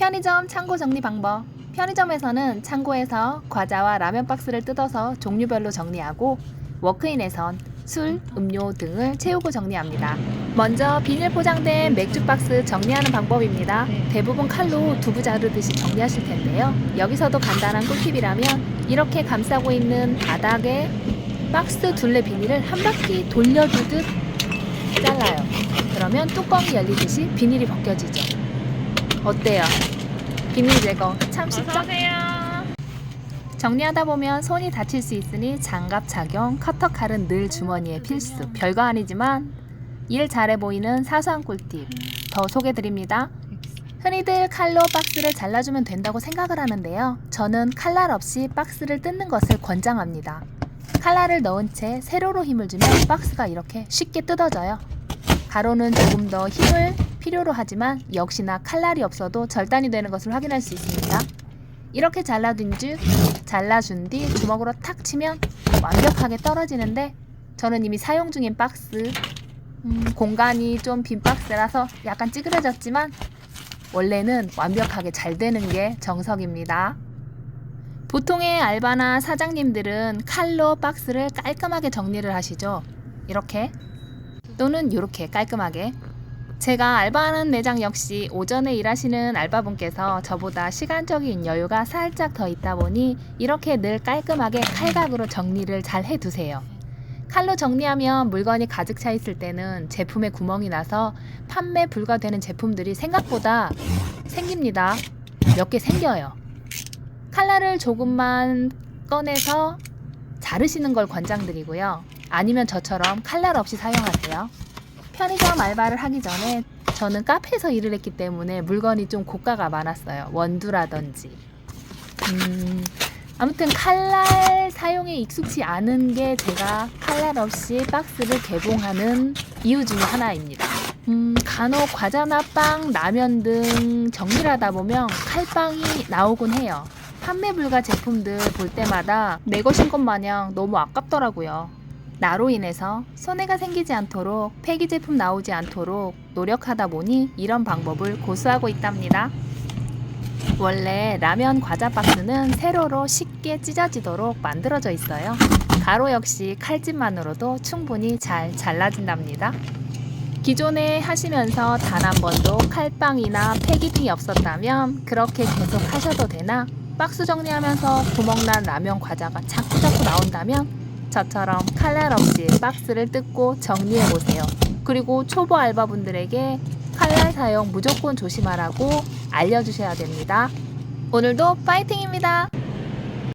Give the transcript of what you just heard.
편의점 창고 정리 방법. 편의점에서는 창고에서 과자와 라면 박스를 뜯어서 종류별로 정리하고 워크인에선 술, 음료 등을 채우고 정리합니다. 먼저 비닐 포장된 맥주 박스 정리하는 방법입니다. 대부분 칼로 두부 자르듯이 정리하실 텐데요. 여기서도 간단한 꿀팁이라면 이렇게 감싸고 있는 바닥에 박스 둘레 비닐을 한 바퀴 돌려주듯 잘라요. 그러면 뚜껑이 열리듯이 비닐이 벗겨지죠. 어때요? 비닐 제거 참 쉽죠? 정리하다 보면 손이 다칠 수 있으니 장갑 착용, 커터 칼은 늘 주머니에 필수. 별거 아니지만 일 잘해 보이는 사소한 꿀팁 더 소개드립니다. 흔히들 칼로 박스를 잘라주면 된다고 생각을 하는데요. 저는 칼날 없이 박스를 뜯는 것을 권장합니다. 칼날을 넣은 채 세로로 힘을 주면 박스가 이렇게 쉽게 뜯어져요. 가로는 조금 더 힘을 필요로 하지만 역시나 칼날이 없어도 절단이 되는 것을 확인할 수 있습니다. 이렇게 잘라둔 즉 잘라준 뒤 주먹으로 탁 치면 완벽하게 떨어지는데 저는 이미 사용 중인 박스 음, 공간이 좀 빈 박스라서 약간 찌그러졌지만 원래는 완벽하게 잘 되는 게 정석입니다. 보통의 알바나 사장님들은 칼로 박스를 깔끔하게 정리를 하시죠. 이렇게 또는 이렇게 깔끔하게 제가 알바하는 매장 역시 오전에 일하시는 알바분께서 저보다 시간적인 여유가 살짝 더 있다 보니 이렇게 늘 깔끔하게 칼각으로 정리를 잘 해두세요. 칼로 정리하면 물건이 가득 차 있을 때는 제품에 구멍이 나서 판매 불가되는 제품들이 생각보다 생깁니다. 몇 개 생겨요. 칼날을 조금만 꺼내서 자르시는 걸 권장드리고요. 아니면 저처럼 칼날 없이 사용하세요. 편의점 알바를 하기 전에 저는 카페에서 일을 했기 때문에 물건이 좀 고가가 많았어요. 원두라든지. 음, 아무튼 칼날 사용에 익숙치 않은 게 제가 칼날 없이 박스를 개봉하는 이유 중에 하나입니다. 음, 간혹 과자나 빵, 라면 등 정리를 하다 보면 칼빵이 나오곤 해요. 판매 불가 제품들 볼 때마다 내 것인 것 마냥 너무 아깝더라고요. 나로 인해서 손해가 생기지 않도록 폐기 제품 나오지 않도록 노력하다 보니 이런 방법을 고수하고 있답니다. 원래 라면 과자 박스는 세로로 쉽게 찢어지도록 만들어져 있어요. 가로 역시 칼집만으로도 충분히 잘 잘라진답니다. 기존에 하시면서 단 한 번도 칼빵이나 폐기등이 없었다면 그렇게 계속 하셔도 되나 박스 정리하면서 구멍난 라면 과자가 자꾸자꾸 나온다면 저처럼 칼날 없이 박스를 뜯고 정리해 보세요. 그리고 초보 알바분들에게 칼날 사용 무조건 조심하라고 알려주셔야 됩니다. 오늘도 파이팅입니다.